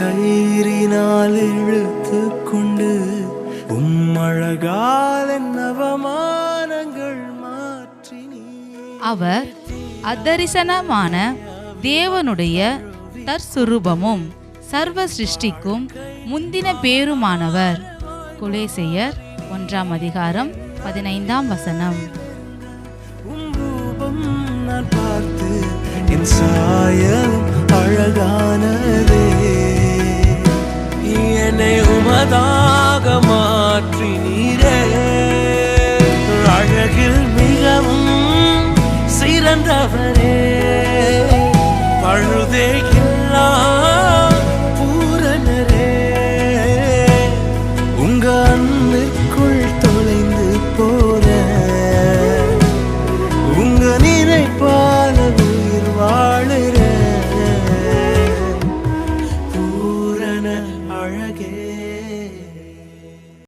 கயிறினால் இழுத்து கொண்டு உம் அழகால் என் அவமானங்கள் மாற்றினீ அவர் அதரிசனமான தேவனுடைய தற்சுரூபமும் சர்வ சிருஷ்டிக்கும் முந்தின பேருமானவர். குலேசையர் ஒன்றாம் அதிகாரம் பதினைந்தாம் வசனம். பார்த்து என் என்னை உமதாக மாற்றி நீரே. அழகில் மிகவும் சிறந்தவரே. பழுதே